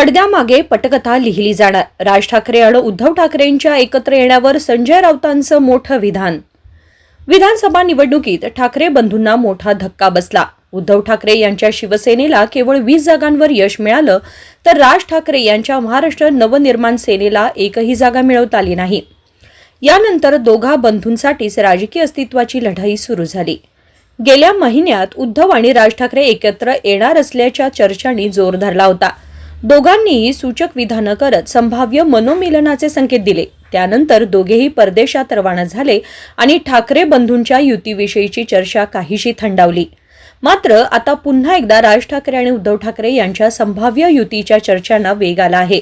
पडद्यामागे पटकथा लिहिली जाणार. राज ठाकरे आणि उद्धव ठाकरेंच्या एकत्र येण्यावर संजय राऊतांचं मोठं विधान. विधानसभा निवडणुकीत ठाकरे बंधूंना मोठा धक्का बसला. उद्धव ठाकरे यांच्या शिवसेनेला केवळ वीस जागांवर यश मिळालं तर राज ठाकरे यांच्या महाराष्ट्र नवनिर्माण सेनेला एकही जागा मिळवता आली नाही. यानंतर दोघा बंधूंसाठीच राजकीय अस्तित्वाची लढाई सुरू झाली. गेल्या महिन्यात उद्धव आणि राज ठाकरे एकत्र येणार असल्याच्या चर्चांनी जोर धरला होता. दोघांनीही सूचक विधानं करत संभाव्य मनोमिलनाचे संकेत दिले. त्यानंतर दोघेही परदेशात रवाना झाले आणि ठाकरे बंधूंच्या युतीविषयीची चर्चा काहीशी थंडावली. मात्र आता पुन्हा एकदा राज ठाकरे आणि उद्धव ठाकरे यांच्या संभाव्य युतीच्या चर्चांना वेग आला आहे.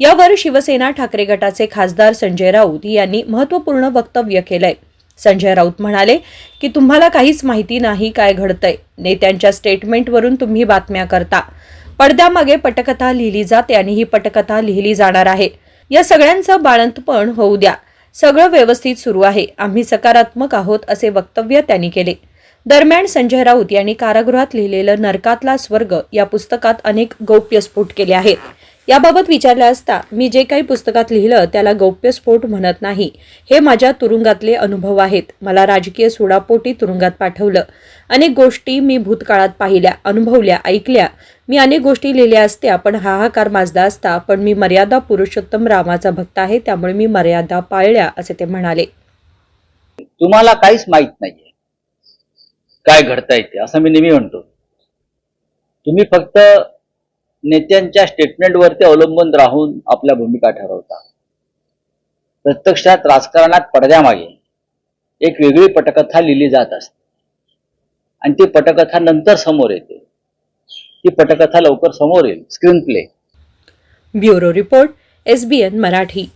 यावर शिवसेना ठाकरे गटाचे खासदार संजय राऊत यांनी महत्त्वपूर्ण वक्तव्य केलंय. संजय राऊत म्हणाले की तुम्हाला काहीच माहिती नाही काय घडतंय. नेत्यांच्या स्टेटमेंटवरून तुम्ही बातम्या करता. पडद्यामागे पटकथा लिहिली जाते आणि ही पटकथा लिहिली जाणार आहे. या सगळ्यांचं बाळंतपण होऊ द्या. सगळं व्यवस्थित सुरू आहे. आम्ही सकारात्मक आहोत असे वक्तव्य त्यांनी केले. दरम्यान संजय राऊत यांनी कारागृहात लिहिलेलं नरकातला स्वर्ग या पुस्तकात अनेक गौप्यस्फोट केले आहेत. याबाबत विचारले असता मी जे काही पुस्तकात लिहिलं त्याला गौप्यस्फोट म्हणत नाही. हे माझ्या तुरुंगातले अनुभव आहेत. मला राजकीय सोडापोटी तुरुंगात पाठवलं. अनेक गोष्टी मी भूतकाळात पाहिल्या अनुभवल्या ऐकल्या. मी अनेक गोष्टी लिहिल्या असत्या पण हाहाकार माजदा असता. पण मी मर्यादा पुरुषोत्तम रामाचा भक्त आहे त्यामुळे मी मर्यादा पाळल्या असे ते म्हणाले. तुम्हाला काहीच माहीत नाहीये. काय घडतंय ते असं मी नेहमी म्हणतो. तुम्ही फक्त नेत्यांच्या स्टेटमेंटवरती अवलंबून राहून आपल्या भूमिका ठरवता प्रत्यक्षात राजकारणात पडद्यामागे एक वेगळी पटकथा लिहिली जात असते. आणि ती पटकथा नंतर समोर येते. ती पटकथा लवकर समोर येईल. Screenplay. Bureau report SBN Marathi.